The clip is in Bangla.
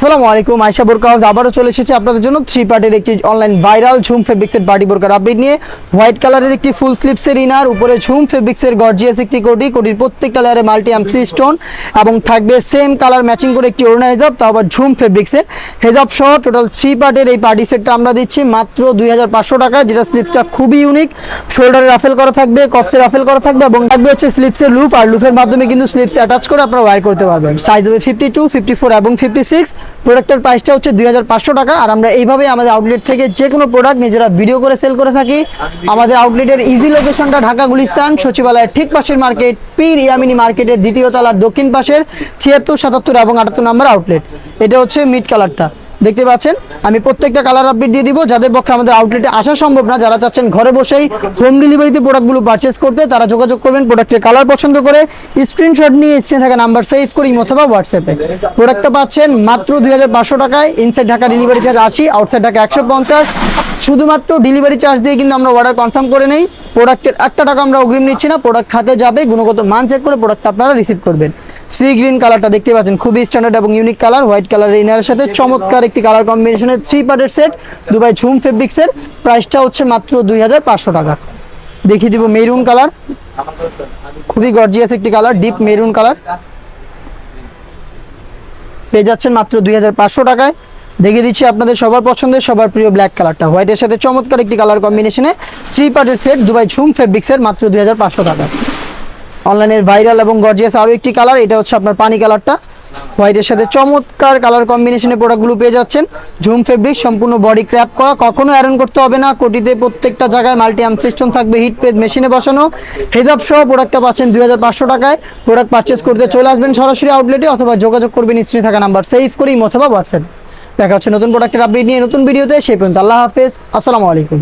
আসসালামু আলাইকুম, আয়শা বোরকা হাউস আবারও চলে এসেছে আপনাদের জন্য থ্রি পার্টের একটি অনলাইন ভাইরাল ঝুম ফেব্রিক্সের বাডি বোরকার আপডেট নিয়ে। হোয়াইট কালারের একটি ফুল স্লিপসের ইনার উপরে ঝুম ফেব্রিক্সের গর্জিয়াস একটি কোটি, কোটির প্রত্যেকটা লেয়ারে মাল্টি আমসি স্টোন এবং থাকবে সেম কালার ম্যাচিং করে একটি অরুণা হেজাব, তাও আবার ঝুম ফেব্রিক্সের হেজাব সহ টোটাল থ্রি পার্টের এই পার্টি সেটটা আমরা দিচ্ছি মাত্র দুই হাজার পাঁচশো টাকা যেটা স্লিপসটা খুবই ইউনিক শোল্ডারে রাফেল করা থাকবে কপসে রাফেল করা থাকবে এবং থাকবে হচ্ছে স্লিপসের লুফ আর লুফের মাধ্যমে কিন্তু স্লিপস অ্যাটাচ করে আপনারা ওয়্যার করতে পারবেন। সাইজ হবে ফিফটি টু ফিফটি ফোর এবং ফিফটি সিক্স প্রোডাক্টের প্রাইসটা হচ্ছে দুই হাজার পাঁচশো টাকা। আর আমরা এইভাবে আমাদের আউটলেট থেকে যে কোনো প্রোডাক্ট নিজেরা ভিডিও করে সেল করে থাকি। আমাদের আউটলেটের ইজি লোকেশনটা ঢাকা, গুলিস্তান, সচিবালয়ের ঠিক পাশের মার্কেট পীর ইয়ামিনী মার্কেটের দ্বিতীয় তলার দক্ষিণ পাশের ছিয়াত্তর, সাতাত্তর এবং আটাত্তর নম্বর আউটলেট এটা হচ্ছে মিড কালারটা দেখতে পাচ্ছেন? আমি প্রত্যেকটা কালার আপডেট দিয়ে দিব। যাদের পক্ষে আমাদের আউটলেটে আসা সম্ভব না, যারা চাচ্ছেন ঘরে বসেই হোম ডেলিভারিতে প্রোডাক্টগুলো পারচেস করতে, তারা যোগাযোগ করবেন প্রোডাক্টের কালার পছন্দ করে। স্ক্রিনশট নিয়ে স্ক্রিনে থাকা নাম্বার সেভ করি অথবা হোয়াটসঅ্যাপে প্রোডাক্টটা পাচ্ছেন মাত্র দুই হাজার পাঁচশো টাকায়। ইনসাইড ঢাকা ডেলিভারি চার্জ আশি আউটসাইড ঢাকা একশো পঞ্চাশ। শুধুমাত্র ডেলিভারি চার্জ দিয়ে কিন্তু আমরা অর্ডার কনফার্ম করে নেই। প্রোডাক্টের একটা টাকা আমরা অগ্রিম নিচ্ছি না। প্রোডাক্ট খাতে যাবে, গুণগত মান চেক করে প্রোডাক্টটা আপনারা রিসিভ করবেন। সি গ্রিন কালারটা দেখতে পাচ্ছেন, খুবই স্ট্যান্ডার্ড এবং ইউনিক কালার হোয়াইট কালারের ইনারের সাথে চমৎকার একটি কালার কম্বিনেশনের থ্রি পার্টের সেট দুবাই ঝুম ফেব্রিক্সের প্রাইসটা হচ্ছে মাত্র দুই হাজার পাঁচশো টাকা। দেখিয়ে দিব মেরুন কালার খুবই গর্জিয়াস একটি কালার ডিপ মেরুন কালার পেয়ে যাচ্ছেন মাত্র দুই হাজার পাঁচশো টাকায়। দেখিয়ে দিচ্ছি আপনাদের সবার পছন্দের, সবার প্রিয় ব্ল্যাক কালারটা হোয়াইটের সাথে চমৎকার একটি কালার কম্বিনেশনে থ্রি পার্টের সেট দুবাই ঝুম ফেব্রিক্সের মাত্র দুই হাজার পাঁচশো টাকা। অনলাইনের ভাইরাল এবং গর্জিয়াস আরও একটি কালার এটা হচ্ছে আপনার পানি কালারটা হোয়াইটের সাথে চমৎকার কালার কম্বিনেশনে প্রোডাক্টগুলো পেয়ে যাচ্ছেন। ঝুম ফেব্রিক সম্পূর্ণ বডি ক্র্যাপ করা, কখনো অ্যারন করতে হবে না। কোটিতে প্রত্যেকটা জায়গায় মাল্টি আর্ম সিস্টেম থাকবে হিট প্রেস মেশিনে বসানো। হেজাব সহ প্রোডাক্টটা পাচ্ছেন দুই হাজার পাঁচশো টাকায়। প্রোডাক্ট পারচেস করতে চলে আসবেন সরাসরি আউটলেটে অথবা যোগাযোগ করবেন স্ক্রিনে থাকা নাম্বার সেভ করেই অথবা হোয়াটসঅ্যাপ দেখা হচ্ছে নতুন প্রোডাক্টের আপডেট নিয়ে নতুন ভিডিওতে সেই পর্যন্ত আল্লাহ হাফেজ। আসসালামু আলাইকুম।